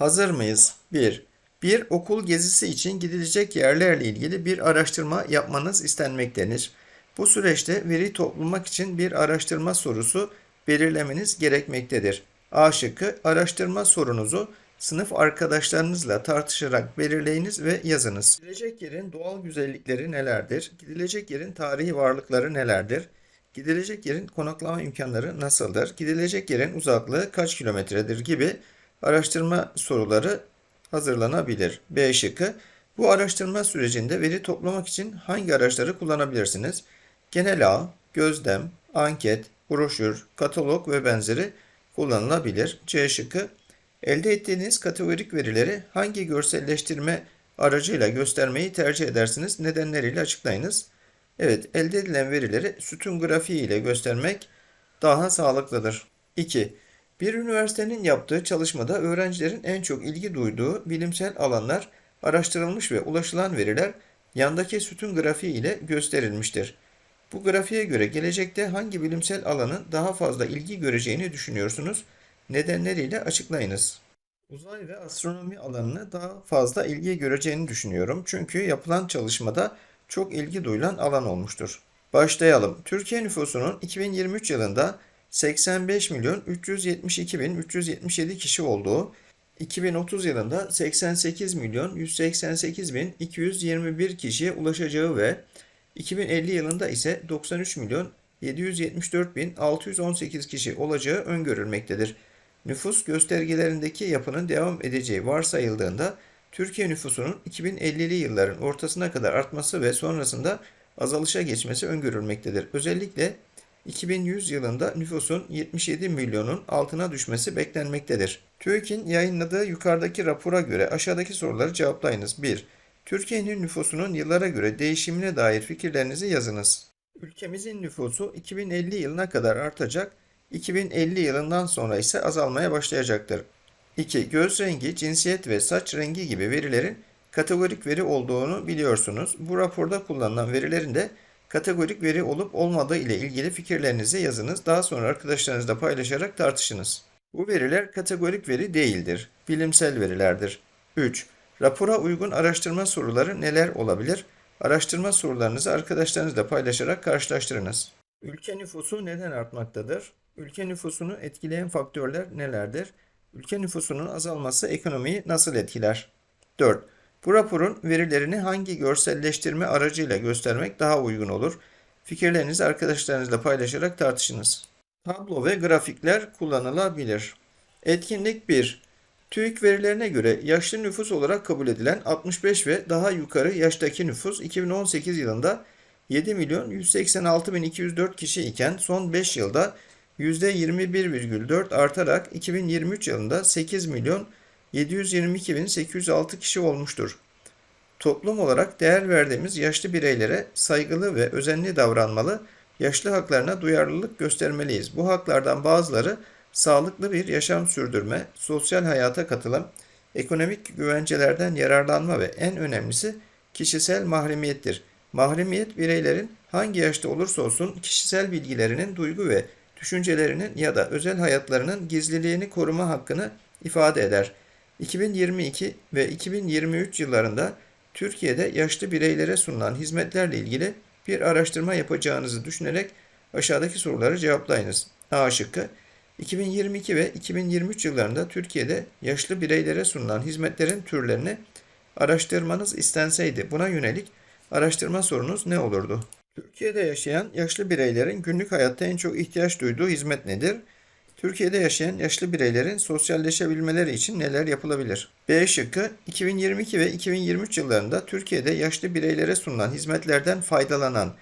Hazır mıyız? 1. Bir okul gezisi için gidilecek yerlerle ilgili bir araştırma yapmanız istenmektedir. Bu süreçte veri toplamak için bir araştırma sorusu belirlemeniz gerekmektedir. A şıkkı araştırma sorunuzu sınıf arkadaşlarınızla tartışarak belirleyiniz ve yazınız. Gidilecek yerin doğal güzellikleri nelerdir? Gidilecek yerin tarihi varlıkları nelerdir? Gidilecek yerin konaklama imkanları nasıldır? Gidilecek yerin uzaklığı kaç kilometredir gibi araştırma soruları hazırlanabilir. B şıkkı. Bu araştırma sürecinde veri toplamak için hangi araçları kullanabilirsiniz? Genel ağ, gözlem, anket, broşür, katalog ve benzeri kullanılabilir. C şıkkı. Elde ettiğiniz kategorik verileri hangi görselleştirme aracıyla göstermeyi tercih edersiniz? Nedenleriyle açıklayınız. Evet, elde edilen verileri sütun grafiği ile göstermek daha sağlıklıdır. 2. Bir üniversitenin yaptığı çalışmada öğrencilerin en çok ilgi duyduğu bilimsel alanlar araştırılmış ve ulaşılan veriler yandaki sütun grafiği ile gösterilmiştir. Bu grafiğe göre gelecekte hangi bilimsel alanın daha fazla ilgi göreceğini düşünüyorsunuz? Nedenleriyle açıklayınız. Uzay ve astronomi alanını daha fazla ilgi göreceğini düşünüyorum. Çünkü yapılan çalışmada çok ilgi duyulan alan olmuştur. Başlayalım. Türkiye nüfusunun 2023 yılında 85 milyon 372 bin 377 kişi olduğu, 2030 yılında 88 milyon 188 bin 221 kişiye ulaşacağı ve 2050 yılında ise 93 milyon 774 bin 618 kişi olacağı öngörülmektedir. Nüfus göstergelerindeki yapının devam edeceği varsayıldığında Türkiye nüfusunun 2050'li yılların ortasına kadar artması ve sonrasında azalışa geçmesi öngörülmektedir. Özellikle 2100 yılında nüfusun 77 milyonun altına düşmesi beklenmektedir. TÜİK'in yayınladığı yukarıdaki rapora göre aşağıdaki soruları cevaplayınız. 1. Türkiye'nin nüfusunun yıllara göre değişimine dair fikirlerinizi yazınız. Ülkemizin nüfusu 2050 yılına kadar artacak, 2050 yılından sonra ise azalmaya başlayacaktır. 2. Göz rengi, cinsiyet ve saç rengi gibi verilerin kategorik veri olduğunu biliyorsunuz. Bu raporda kullanılan verilerin de kategorik veri olup olmadığı ile ilgili fikirlerinizi yazınız. Daha sonra arkadaşlarınızla paylaşarak tartışınız. Bu veriler kategorik veri değildir. Bilimsel verilerdir. 3. Rapora uygun araştırma soruları neler olabilir? Araştırma sorularınızı arkadaşlarınızla paylaşarak karşılaştırınız. Ülke nüfusu neden artmaktadır? Ülke nüfusunu etkileyen faktörler nelerdir? Ülke nüfusunun azalması ekonomiyi nasıl etkiler? 4. Bu raporun verilerini hangi görselleştirme aracıyla göstermek daha uygun olur? Fikirlerinizi arkadaşlarınızla paylaşarak tartışınız. Tablo ve grafikler kullanılabilir. Etkinlik 1. TÜİK verilerine göre yaşlı nüfus olarak kabul edilen 65 ve daha yukarı yaştaki nüfus 2018 yılında 7 milyon 186 bin 204 kişi iken son 5 yılda %21,4 artarak 2023 yılında 8 milyon 722.806 kişi olmuştur. Toplum olarak değer verdiğimiz yaşlı bireylere saygılı ve özenli davranmalı, yaşlı haklarına duyarlılık göstermeliyiz. Bu haklardan bazıları sağlıklı bir yaşam sürdürme, sosyal hayata katılım, ekonomik güvencelerden yararlanma ve en önemlisi kişisel mahremiyettir. Mahremiyet bireylerin hangi yaşta olursa olsun kişisel bilgilerinin, duygu ve düşüncelerinin ya da özel hayatlarının gizliliğini koruma hakkını ifade eder. 2022 ve 2023 yıllarında Türkiye'de yaşlı bireylere sunulan hizmetlerle ilgili bir araştırma yapacağınızı düşünerek aşağıdaki soruları cevaplayınız. A şıkkı 2022 ve 2023 yıllarında Türkiye'de yaşlı bireylere sunulan hizmetlerin türlerini araştırmanız istenseydi buna yönelik araştırma sorunuz ne olurdu? Türkiye'de yaşayan yaşlı bireylerin günlük hayatta en çok ihtiyaç duyduğu hizmet nedir? Türkiye'de yaşayan yaşlı bireylerin sosyalleşebilmeleri için neler yapılabilir? B şıkkı 2022 ve 2023 yıllarında Türkiye'de yaşlı bireylere sunulan hizmetlerden faydalanan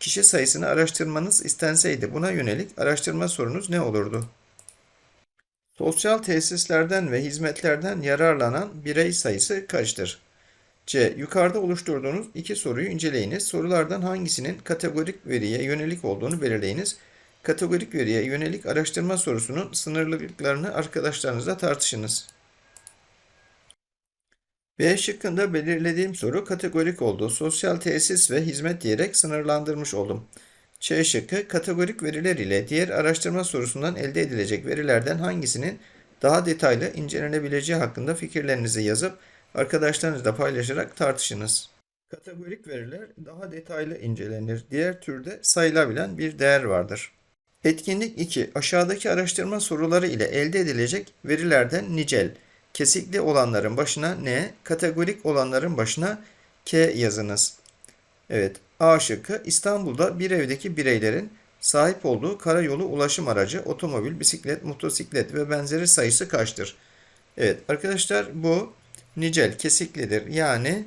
kişi sayısını araştırmanız istenseydi buna yönelik araştırma sorunuz ne olurdu? Sosyal tesislerden ve hizmetlerden yararlanan birey sayısı kaçtır? C. Yukarıda oluşturduğunuz iki soruyu inceleyiniz. Sorulardan hangisinin kategorik veriye yönelik olduğunu belirleyiniz. Kategorik veriye yönelik araştırma sorusunun sınırlılıklarını arkadaşlarınızla tartışınız. B şıkkında belirlediğim soru kategorik oldu. Sosyal tesis ve hizmet diyerek sınırlandırmış oldum. C şıkkı kategorik veriler ile diğer araştırma sorusundan elde edilecek verilerden hangisinin daha detaylı incelenebileceği hakkında fikirlerinizi yazıp arkadaşlarınızla paylaşarak tartışınız. Kategorik veriler daha detaylı incelenir. Diğer türde sayılabilen bir değer vardır. Etkinlik 2. Aşağıdaki araştırma soruları ile elde edilecek verilerden nicel, kesikli olanların başına N, kategorik olanların başına K yazınız. Evet, A şıkkı İstanbul'da bir evdeki bireylerin sahip olduğu karayolu ulaşım aracı, otomobil, bisiklet, motosiklet ve benzeri sayısı kaçtır? Evet arkadaşlar bu nicel kesiklidir. Yani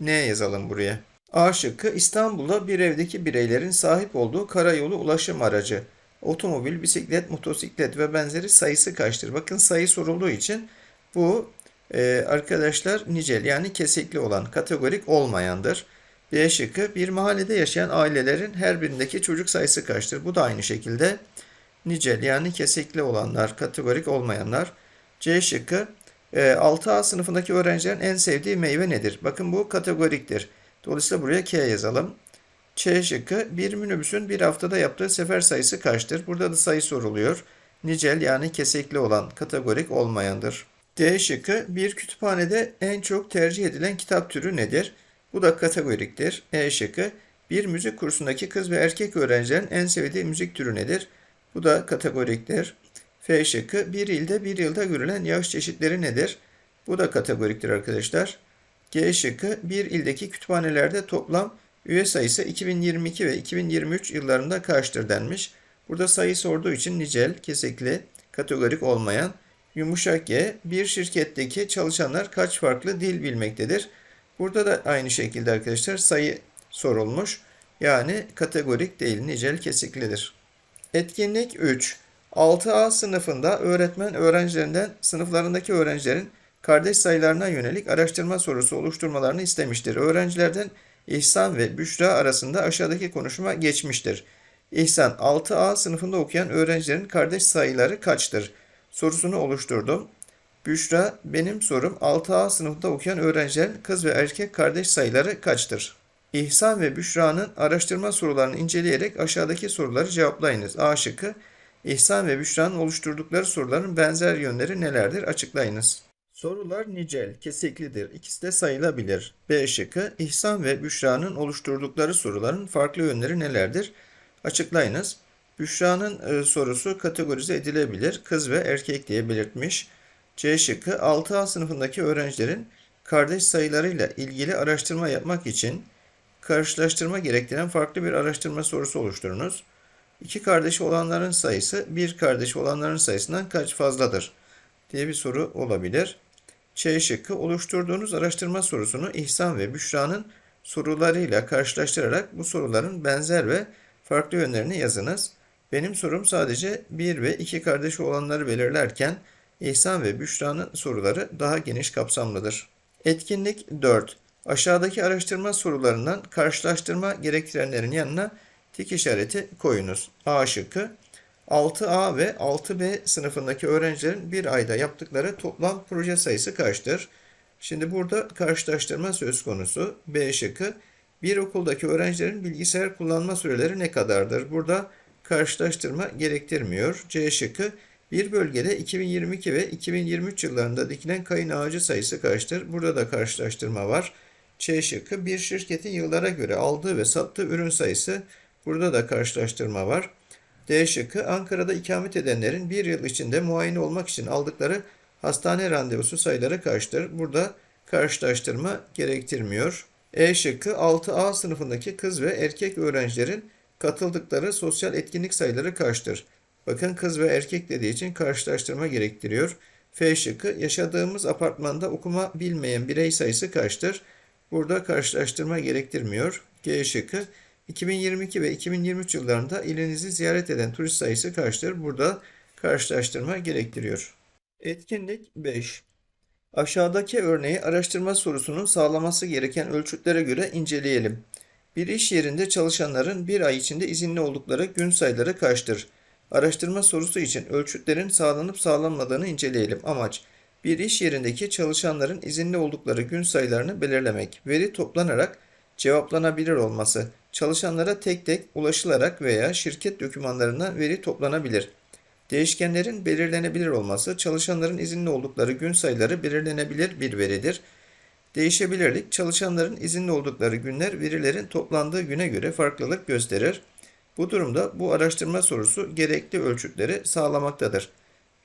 ne yazalım buraya? A şıkkı İstanbul'da bir evdeki bireylerin sahip olduğu karayolu ulaşım aracı, otomobil, bisiklet, motosiklet ve benzeri sayısı kaçtır? Bakın sayı sorulduğu için bu e, arkadaşlar nicel yani kesikli olan kategorik olmayandır. B şıkkı bir mahallede yaşayan ailelerin her birindeki çocuk sayısı kaçtır? Bu da aynı şekilde nicel yani kesikli olanlar, kategorik olmayanlar. C şıkkı e, 6A sınıfındaki öğrencilerin en sevdiği meyve nedir? Bakın bu kategoriktir. Dolayısıyla buraya K yazalım. Ç şıkkı bir minibüsün bir haftada yaptığı sefer sayısı kaçtır? Burada da sayı soruluyor. Nicel yani kesikli olan kategorik olmayandır. D şıkkı bir kütüphanede en çok tercih edilen kitap türü nedir? Bu da kategoriktir. E şıkkı bir müzik kursundaki kız ve erkek öğrencilerin en sevdiği müzik türü nedir? Bu da kategoriktir. F şıkkı bir ilde bir yılda görülen yağış çeşitleri nedir? Bu da kategoriktir arkadaşlar. G şıkkı bir ildeki kütüphanelerde toplam üye sayısı 2022 ve 2023 yıllarında kaçtır denmiş. Burada sayı sorduğu için nicel, kesikli, kategorik olmayan, yumuşak G, bir şirketteki çalışanlar kaç farklı dil bilmektedir? Burada da aynı şekilde arkadaşlar sayı sorulmuş. Yani kategorik değil, nicel kesiklidir. Etkinlik 3. 6A sınıfında öğretmen öğrencilerinden sınıflarındaki öğrencilerin kardeş sayılarına yönelik araştırma sorusu oluşturmalarını istemiştir. Öğrencilerden İhsan ve Büşra arasında aşağıdaki konuşma geçmiştir. İhsan 6A sınıfında okuyan öğrencilerin kardeş sayıları kaçtır? Sorusunu oluşturdum. Büşra, benim sorum 6A sınıfta okuyan öğrencilerin kız ve erkek kardeş sayıları kaçtır? İhsan ve Büşra'nın araştırma sorularını inceleyerek aşağıdaki soruları cevaplayınız. A şıkkı, İhsan ve Büşra'nın oluşturdukları soruların benzer yönleri nelerdir? Açıklayınız. Sorular nicel, kesiklidir. İkisi de sayılabilir. B şıkkı, İhsan ve Büşra'nın oluşturdukları soruların farklı yönleri nelerdir? Açıklayınız. Büşra'nın e, sorusu kategorize edilebilir. Kız ve erkek diye belirtmiş. C şıkkı 6A sınıfındaki öğrencilerin kardeş sayılarıyla ilgili araştırma yapmak için karşılaştırma gerektiren farklı bir araştırma sorusu oluşturunuz. İki kardeşi olanların sayısı bir kardeşi olanların sayısından kaç fazladır diye bir soru olabilir. Ç şıkkı oluşturduğunuz araştırma sorusunu İhsan ve Büşra'nın sorularıyla karşılaştırarak bu soruların benzer ve farklı yönlerini yazınız. Benim sorum sadece bir ve iki kardeşi olanları belirlerken İhsan ve Büşra'nın soruları daha geniş kapsamlıdır. Etkinlik 4. Aşağıdaki araştırma sorularından karşılaştırma gerektirenlerin yanına tik işareti koyunuz. A şıkkı 6A ve 6B sınıfındaki öğrencilerin bir ayda yaptıkları toplam proje sayısı kaçtır? Şimdi burada karşılaştırma söz konusu. B şıkkı bir okuldaki öğrencilerin bilgisayar kullanma süreleri ne kadardır? Burada karşılaştırma gerektirmiyor. C şıkkı bir bölgede 2022 ve 2023 yıllarında dikilen kayın ağacı sayısı kaçtır? Burada da karşılaştırma var. Ç şıkkı bir şirketin yıllara göre aldığı ve sattığı ürün sayısı. Burada da karşılaştırma var. D şıkkı Ankara'da ikamet edenlerin bir yıl içinde muayene olmak için aldıkları hastane randevusu sayıları kaçtır? Burada karşılaştırma gerektirmiyor. E şıkkı 6A sınıfındaki kız ve erkek öğrencilerin katıldıkları sosyal etkinlik sayıları kaçtır? Bakın kız ve erkek dediği için karşılaştırma gerektiriyor. F şıkkı yaşadığımız apartmanda okuma bilmeyen birey sayısı kaçtır? Burada karşılaştırma gerektirmiyor. G şıkkı 2022 ve 2023 yıllarında ilinizi ziyaret eden turist sayısı kaçtır? Burada karşılaştırma gerektiriyor. Etkinlik 5. Aşağıdaki örneği araştırma sorusunun sağlaması gereken ölçütlere göre inceleyelim. Bir iş yerinde çalışanların bir ay içinde izinli oldukları gün sayıları kaçtır? Araştırma sorusu için ölçütlerin sağlanıp sağlanmadığını inceleyelim. Amaç bir iş yerindeki çalışanların izinli oldukları gün sayılarını belirlemek. Veri toplanarak cevaplanabilir olması. Çalışanlara tek tek ulaşılarak veya şirket dokümanlarından veri toplanabilir. Değişkenlerin belirlenebilir olması, çalışanların izinli oldukları gün sayıları belirlenebilir bir veridir. Değişebilirlik, çalışanların izinli oldukları günler verilerin toplandığı güne göre farklılık gösterir. Bu durumda bu araştırma sorusu gerekli ölçütleri sağlamaktadır.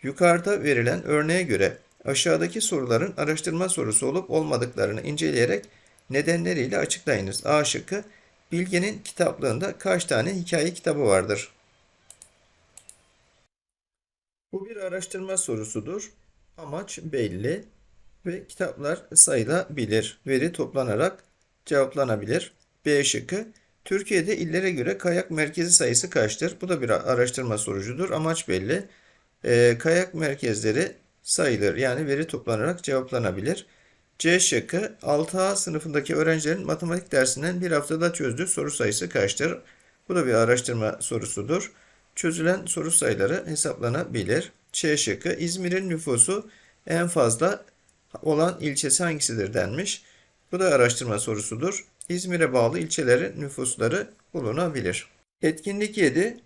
Yukarıda verilen örneğe göre aşağıdaki soruların araştırma sorusu olup olmadıklarını inceleyerek nedenleriyle açıklayınız. A şıkkı Bilge'nin kitaplığında kaç tane hikaye kitabı vardır? Bu bir araştırma sorusudur. Amaç belli ve kitaplar sayılabilir. Veri toplanarak cevaplanabilir. B şıkkı Türkiye'de illere göre kayak merkezi sayısı kaçtır? Bu da bir araştırma sorucudur. Amaç belli. Ee, kayak merkezleri sayılır. Yani veri toplanarak cevaplanabilir. C şıkkı 6A sınıfındaki öğrencilerin matematik dersinden bir haftada çözdüğü soru sayısı kaçtır? Bu da bir araştırma sorusudur. Çözülen soru sayıları hesaplanabilir. C şıkkı İzmir'in nüfusu en fazla olan ilçesi hangisidir denmiş. Bu da araştırma sorusudur. İzmir'e bağlı ilçelerin nüfusları bulunabilir. Etkinlik 7.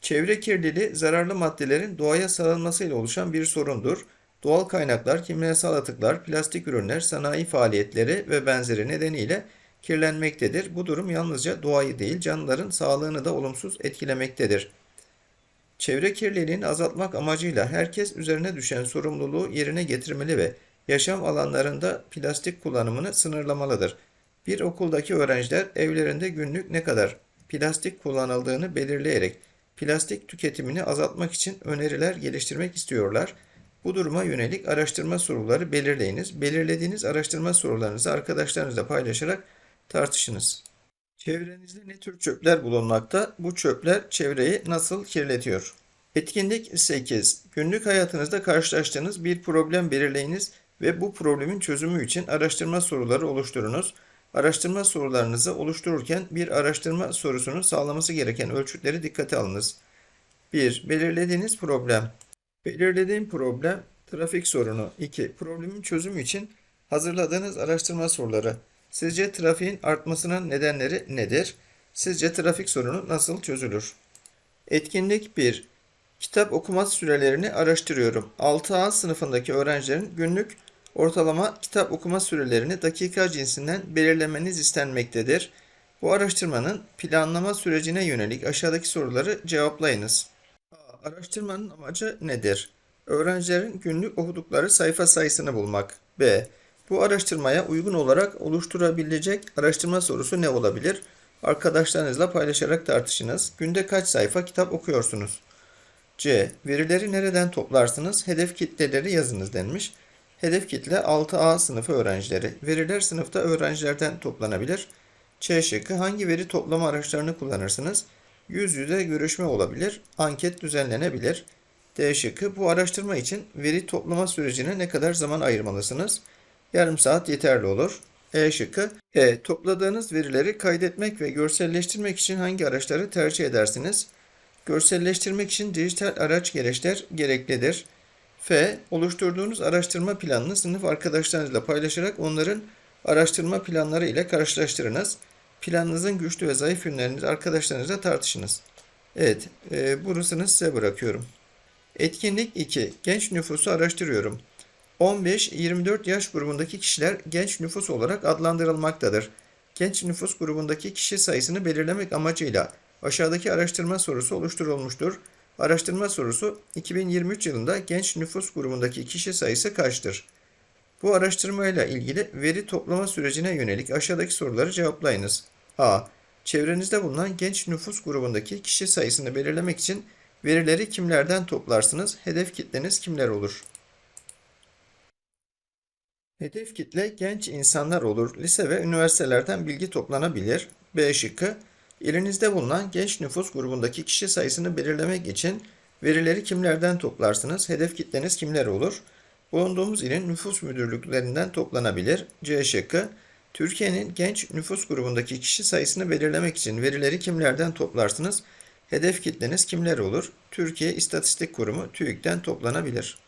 Çevre kirliliği zararlı maddelerin doğaya salınmasıyla oluşan bir sorundur. Doğal kaynaklar, kimyasal atıklar, plastik ürünler, sanayi faaliyetleri ve benzeri nedeniyle kirlenmektedir. Bu durum yalnızca doğayı değil canlıların sağlığını da olumsuz etkilemektedir. Çevre kirliliğini azaltmak amacıyla herkes üzerine düşen sorumluluğu yerine getirmeli ve yaşam alanlarında plastik kullanımını sınırlamalıdır. Bir okuldaki öğrenciler evlerinde günlük ne kadar plastik kullanıldığını belirleyerek plastik tüketimini azaltmak için öneriler geliştirmek istiyorlar. Bu duruma yönelik araştırma soruları belirleyiniz. Belirlediğiniz araştırma sorularınızı arkadaşlarınızla paylaşarak tartışınız. Çevrenizde ne tür çöpler bulunmakta? Bu çöpler çevreyi nasıl kirletiyor? Etkinlik 8. Günlük hayatınızda karşılaştığınız bir problem belirleyiniz ve bu problemin çözümü için araştırma soruları oluşturunuz. Araştırma sorularınızı oluştururken bir araştırma sorusunun sağlaması gereken ölçütleri dikkate alınız. 1. Belirlediğiniz problem. Belirlediğim problem trafik sorunu. 2. Problemin çözümü için hazırladığınız araştırma soruları. Sizce trafiğin artmasının nedenleri nedir? Sizce trafik sorunu nasıl çözülür? Etkinlik 1. Kitap okuma sürelerini araştırıyorum. 6A sınıfındaki öğrencilerin günlük ortalama kitap okuma sürelerini dakika cinsinden belirlemeniz istenmektedir. Bu araştırmanın planlama sürecine yönelik aşağıdaki soruları cevaplayınız. Araştırmanın amacı nedir? Öğrencilerin günlük okudukları sayfa sayısını bulmak. B. Bu araştırmaya uygun olarak oluşturabilecek araştırma sorusu ne olabilir? Arkadaşlarınızla paylaşarak tartışınız. Günde kaç sayfa kitap okuyorsunuz? C. Verileri nereden toplarsınız? Hedef kitleleri yazınız denmiş. Hedef kitle 6A sınıfı öğrencileri. Veriler sınıfta öğrencilerden toplanabilir. C şıkkı hangi veri toplama araçlarını kullanırsınız? Yüz yüze görüşme olabilir. Anket düzenlenebilir. D şıkkı bu araştırma için veri toplama sürecine ne kadar zaman ayırmalısınız? Yarım saat yeterli olur. E şıkkı. E. Topladığınız verileri kaydetmek ve görselleştirmek için hangi araçları tercih edersiniz? Görselleştirmek için dijital araç gereçler gereklidir. F. Oluşturduğunuz araştırma planını sınıf arkadaşlarınızla paylaşarak onların araştırma planları ile karşılaştırınız. Planınızın güçlü ve zayıf yönlerini arkadaşlarınızla tartışınız. Evet, e, burasını size bırakıyorum. Etkinlik 2. Genç nüfusu araştırıyorum. 15-24 yaş grubundaki kişiler genç nüfus olarak adlandırılmaktadır. Genç nüfus grubundaki kişi sayısını belirlemek amacıyla aşağıdaki araştırma sorusu oluşturulmuştur. Araştırma sorusu 2023 yılında genç nüfus grubundaki kişi sayısı kaçtır? Bu araştırmayla ilgili veri toplama sürecine yönelik aşağıdaki soruları cevaplayınız. A. Çevrenizde bulunan genç nüfus grubundaki kişi sayısını belirlemek için verileri kimlerden toplarsınız? Hedef kitleniz kimler olur? Hedef kitle genç insanlar olur. Lise ve üniversitelerden bilgi toplanabilir. B şıkkı. İlinizde bulunan genç nüfus grubundaki kişi sayısını belirlemek için verileri kimlerden toplarsınız? Hedef kitleniz kimler olur? Bulunduğumuz ilin nüfus müdürlüklerinden toplanabilir. C şıkkı. Türkiye'nin genç nüfus grubundaki kişi sayısını belirlemek için verileri kimlerden toplarsınız? Hedef kitleniz kimler olur? Türkiye İstatistik Kurumu TÜİK'ten toplanabilir.